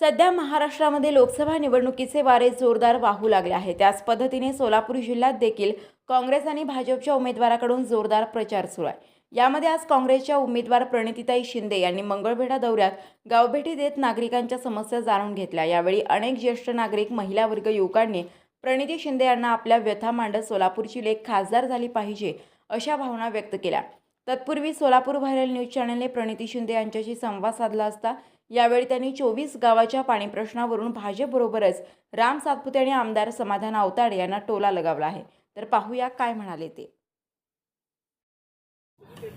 सध्या महाराष्ट्रामध्ये लोकसभा निवडणुकीचे वारे जोरदार वाहू लागले आहे त्याच पद्धतीने सोलापूर जिल्ह्यात देखील काँग्रेस आणि भाजपच्या उमेदवाराकडून जोरदार प्रचार सुरू आहे. यामध्ये आज काँग्रेसच्या उमेदवार प्रणितीताई शिंदे यांनी मंगळवेढा दौऱ्यात गावभेटी देत नागरिकांच्या समस्या जाणून घेतल्या. यावेळी अनेक ज्येष्ठ नागरिक महिला वर्ग युवकांनी प्रणिती शिंदे यांना आपल्या व्यथा मांडत सोलापूरची लेख खासदार झाली पाहिजे अशा भावना व्यक्त केल्या. तत्पूर्वी सोलापूर व्हायरल न्यूज चॅनलने प्रणिती शिंदे यांच्याशी संवाद साधला असता यावेळी त्यांनी चोवीस गावाच्या पाणी प्रश्नावरून भाजपबरोबरच राम सातपुते आणि आमदार समाधान आवताडे यांना टोला लगावला आहे. तर पाहूया काय म्हणाले ते.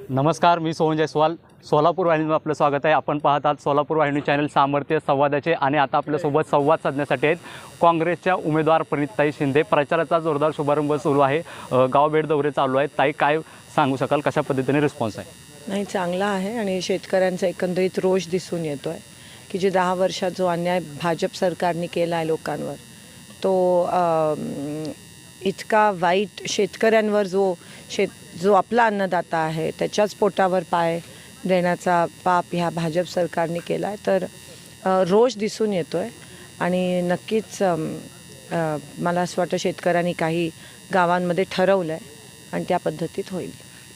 नमस्कार मी सोहन जयस्वाल. सोलापूर वाहिनीवर आपलं स्वागत आहे. आपण पाहत आहात सोलापूर वाहिनी चॅनल सामर्थ्य संवादाचे आणि आता आपल्यासोबत संवाद साधण्यासाठी आहेत काँग्रेसच्या उमेदवार प्रणितताई शिंदे. प्रचाराचा जोरदार शुभारंभ सुरू आहे. अ, गावभेट दौरे चालू आहेत. ताई काय सांगू शकाल? कशा पद्धतीने रिस्पॉन्स आहे? नाही चांगला आहे आणि शेतकऱ्यांचा एकंदरीत रोष दिसून येतो आहे की जे दहा वर्षात जो अन्याय भाजप सरकारने केला आहे लोकांवर तो इतका वाईट शेतकऱ्यांवर जो शेत जो आपला अन्नदाता आहे त्याच्याच पोटावर पाय देण्याचा पाप ह्या भाजप सरकारने केला आहे तर अ, रोष दिसून येतो आहे आणि नक्कीच अम, अ, मला असं वाटतं शेतकऱ्यांनी काही गावांमध्ये ठरवलं आहे आणि त्या पद्धतीत होईल.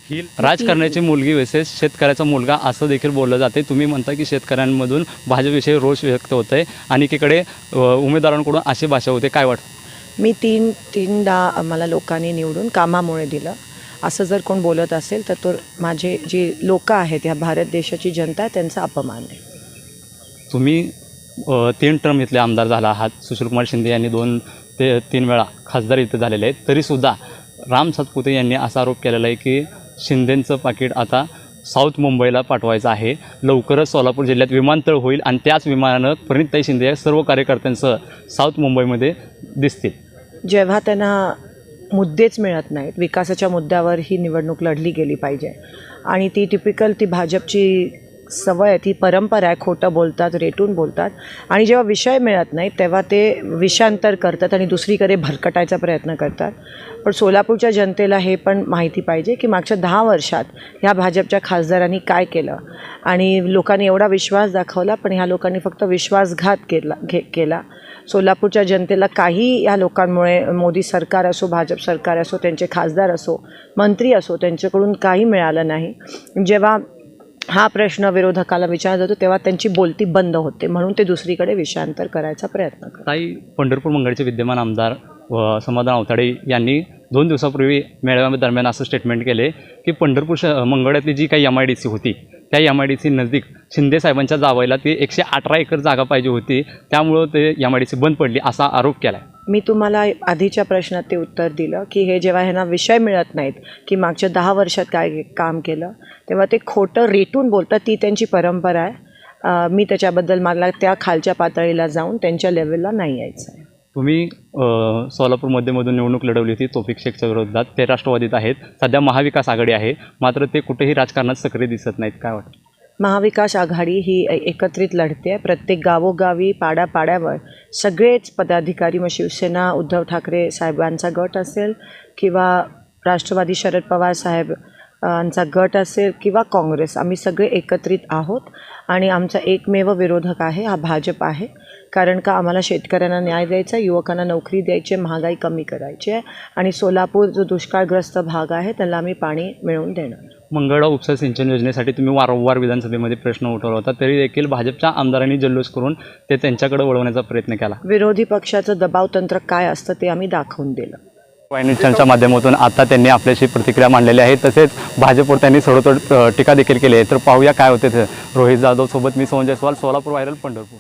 ही राजकारणाची मुलगी वेसेस शेतकऱ्याचा मुलगा असं देखील बोललं जाते. तुम्ही म्हणता की शेतकऱ्यांमधून भाजपविषयी रोष व्यक्त होत आहे आणि एकीकडे उमेदवारांकडून अशी भाषा होते. काय वाटतं? मी तीन तीनदा मला लोकांनी निवडून कामामुळे दिलं. असं जर कोण बोलत असेल तर तो माझे जी लोक आहेत ह्या भारत देशाची जनता आहे त्यांचा अपमान आहे. तुम्ही तीन टर्म इथले आमदार झाला आहात सुशीलकुमार शिंदे यांनी दोन ते तीन वेळा खासदार इथं झालेले आहेत. तरीसुद्धा राम सातपुते यांनी असा आरोप केलेला आहे की शिंदेंचं पाकिट आता साऊथ मुंबईला पाठवायचं आहे. लवकरच सोलापूर जिल्ह्यात विमानतळ होईल आणि त्याच विमानानं प्रणितताई शिंदे या सर्व कार्यकर्त्यांसह साऊथ मुंबईमध्ये दिसतील. जेव्हा त्यांना मुद्देच मिळत नाहीत विकासाच्या मुद्द्यावर ही निवडणूक लढली गेली पाहिजे. आणि ती टिपिकल ती भाजपची सवय आहे. ती परंपरा आहे. खोटं बोलतात रेटून बोलतात. आणि जेव्हा विषय मिळत नाही तेव्हा ते विषांतर करतात आणि दुसरीकडे भरकटायचा प्रयत्न करतात. पण सोलापूरच्या जनतेला हे पण माहिती पाहिजे की मागच्या दहा वर्षात ह्या भाजपच्या खासदारांनी काय केलं? आणि लोकांनी एवढा विश्वास दाखवला पण ह्या लोकांनी फक्त विश्वासघात केला घे केला. सोलापूरच्या जनतेला काही या लोकांमुळे मोदी सरकार असो भाजप सरकार असो त्यांचे खासदार असो मंत्री असो त्यांच्याकडून काही मिळालं नाही. जेव्हा हा प्रश्न विरोधकाला विचारला जातो तेव्हा त्यांची बोलती बंद होते. म्हणून ते दुसरीकडे विषयांतर करायचा प्रयत्न करतात. ताई पंढरपूर मंगळचे विद्यमान आमदार व समाधान अवताडे यांनी दोन दिवसापूर्वी मेळाव्यादरम्यान असं स्टेटमेंट केले की पंढरपूर श मंगळ्यातली जी काही एम आय डी सी होती त्या एम आय डी सी नजदीक शिंदेसाहेबांच्या जावायला ती एकशे अठरा एकर जागा पाहिजे होती त्यामुळं ते एम आय डी सी बंद पडली असा आरोप केला आहे मी तुम्हाला आधीच्या प्रश्नात ते उत्तर दिलं की हे जेव्हा ह्यांना विषय मिळत नाहीत की मागच्या दहा वर्षात काय काम केलं तेव्हा ते खोटं रेटून बोलतात ती त्यांची परंपरा आहे. मी त्याच्याबद्दल मला त्या खालच्या पातळीला जाऊन त्यांच्या लेवलला नाही यायचं आहे तुम्ही सोलापूरमध्येमधून सोलापूरमध्ये निवडणूक लढवली होती तोफिक शेखच्या विरोधात. ते राष्ट्रवादीत आहेत. सध्या महाविकास आघाडी आहे. मात्र ते कुठेही राजकारणात सक्रिय दिसत नाहीत. काय वाटतं? महाविकास आघाडी ही एकत्रित लढते आहे. प्रत्येक गावोगावी पाड्यापाड्यावर सगळेच पदाधिकारी मग शिवसेना उद्धव ठाकरे साहेबांचा गट असेल किंवा राष्ट्रवादी शरद पवार साहेब यांचा गट असेल किंवा काँग्रेस आम्ही सगळे एकत्रित आहोत. आणि आमचा एकमेव विरोधक आहे हा भाजप आहे. कारण का आम्हाला शेतकऱ्यांना न्याय द्यायचा आहे युवकांना नोकरी द्यायची आहे महागाई कमी करायची आहे आणि सोलापूर जो दुष्काळग्रस्त भाग आहे त्याला आम्ही पाणी मिळवून देणार. मंगळा उपसा सिंचन योजनेसाठी तुम्ही वारंवार विधानसभेमध्ये प्रश्न उठवला होता तरी देखील भाजपच्या आमदारांनी जल्लोष करून ते त्यांच्याकडे वळवण्याचा प्रयत्न केला. विरोधी पक्षाचं दबाव तंत्र काय असतं ते आम्ही दाखवून दिलं. वाहिनीच्या माध्यमातून आता त्यांनी आपल्याशी प्रतिक्रिया मांडलेली आहे तसेच भाजपवर त्यांनी सर्वतोड अ, टीका देखील केली आहे. तर पाहूया काय होते ते. रोहित जाधव सोबत मी सोहन जयस्वाल सोलापूर व्हायरल पंढरपूर.